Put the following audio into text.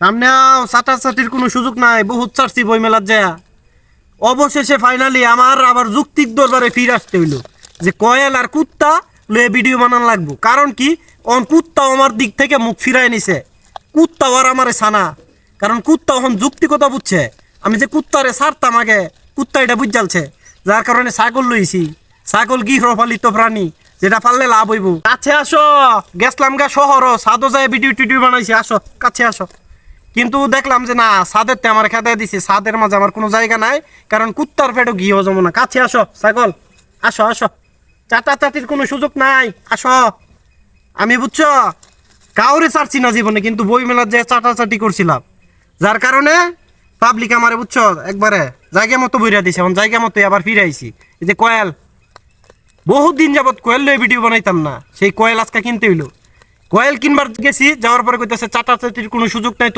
সামনে চাটাচাটির কোনো সুযোগ নাই, বহুত চাচ্ছি বই মেলার যায়। অবশেষে ফাইনালি আমার আবার যুক্তিক দরবারে ফিরে আসতে হইল, যে কয়েল আর কুত্তা লয়ে ভিডিও বানান লাগবো। কারণ কি? অন কুত্তা আমার দিক থেকে মুখ ফিরাই নিছে। কুত্তা আর আমারে সানা কারণ কুত্তা এখন যুক্তিকতা বুঝছে। আমি যে কুত্তারে ছাড়তাম আগে, কুত্তা এটা বুঝালছে যার কারণে ছাগল লইছি। ছাগল গৃহপালিত প্রাণী, যেটা পারলে লাভ হইব। কাছে আসো গেছলাম গা শহর সাদো যায় ভিডিও টিডিও বানাইছি, আসো, কাছে আসো। কিন্তু দেখলাম যে না সাদের তে আমার খেতে দিছে। সাদের মাঝে আমার কোনো জায়গা নাই, কারণ কুত্তার পেটও ঘি হজম না। কাছে আসো, ছাগল। আসো আসো। চাটা চাটির কোনো সুযোগ নাই। আসো। আমি বুঝছ, কাউরে ছাড়ছি না জীবনে, কিন্তু বই মেলার যে চাটাচাটি করছিলাম। যার কারণে পাবলিক আমারে বুঝছ, একবারে জায়গা মতো বইরা দিছে। এখন জায়গা মতো আবার ফিরে আইছি। এই যে কয়েল। বহুত দিন যাবত কয়েল লয়ে ভিডিও বানাইতাম না। সেই কয়েল আজকে কিনতে হইল। কয়েল কিনবার গেছি, যাওয়ার পরে কইতেছে চাটাচাটির কোনো সুযোগ নাই